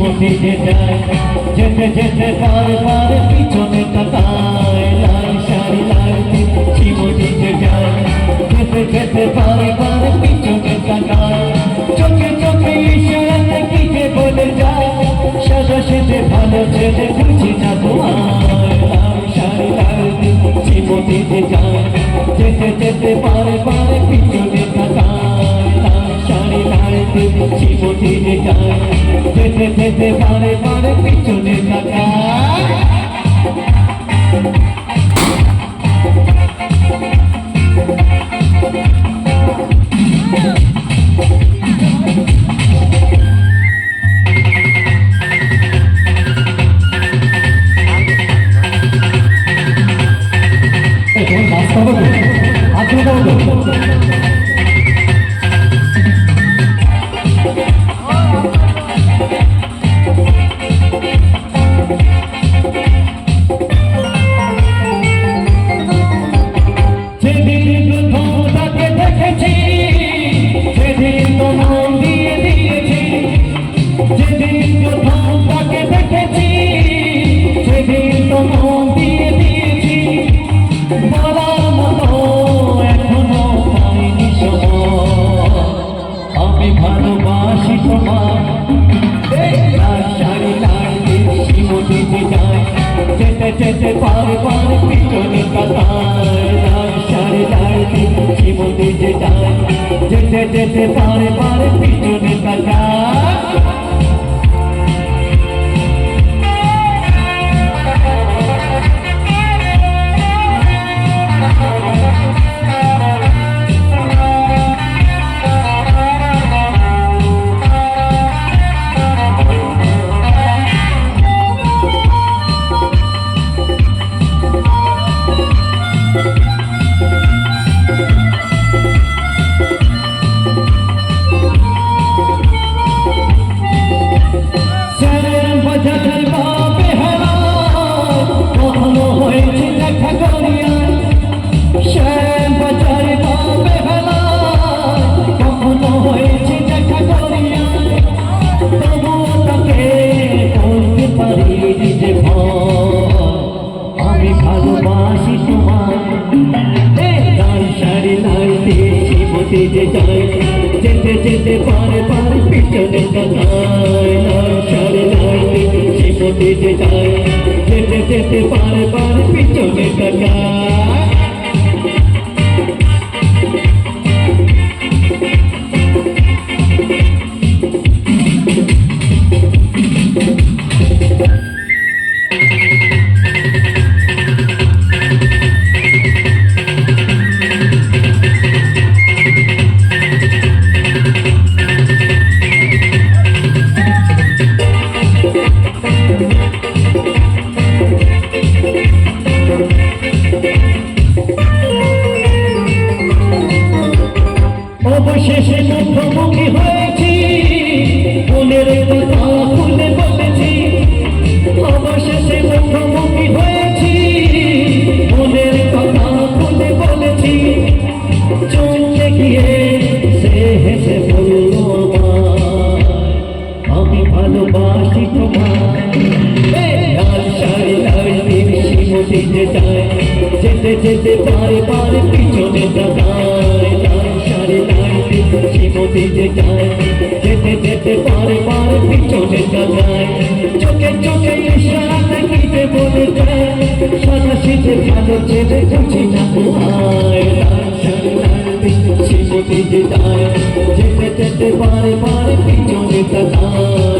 মতিতে যায়, যেতে যেতে বারবার পিছনে তাকায়। লাল শাড়ি, লাল পিপসি মতিতে যায়, যেতে যেতে বারবার পিছনে তাকায়। চোখে চোখে ইশারাতে কি বলে যায় সাদা সেজে ভালো ছেলে বুঝি না তোমার পিপসি মতিতে যায় যেতে যেতে বারবার পিছনে তাকায় লাল শাড়ি লাল পিপসি মতিতে যায় যেতে যেতে বারবার পিছনে যেতে যেতে বারবার পিছনে যেতে যেতে বারবার পিছনে কাটায়। যেতে পারে পারে পিছনে তাকায় নাই ছাড়ে নাই জীবনে যে যায়, যেতে যেতে পারে পারে পিছনে তাকায়। অবশেষে মুখোমুখি হয়েছি, মনের কথা খুলে বলেছি। অবশেষে মুখোমুখি হয়েছি, মনের কথা খুলে বলেছি। চলতে গিয়ে সে হেসে বলল আমি ভালোবাসি মতিতে যায় যেতে যেতে পারে পারে পিছনে তাকায়। লাল শাড়ি যায়, যেতে যেতে পারে পারে পিছনে যায় চোখে চোখে ইশারা দেখিতে বলে যায়, সাদা শীতে ভালো ছেলে বুঝি না পিপসি মতিতে যায়, যেতে যেতে পারে পারে পিছনে লাল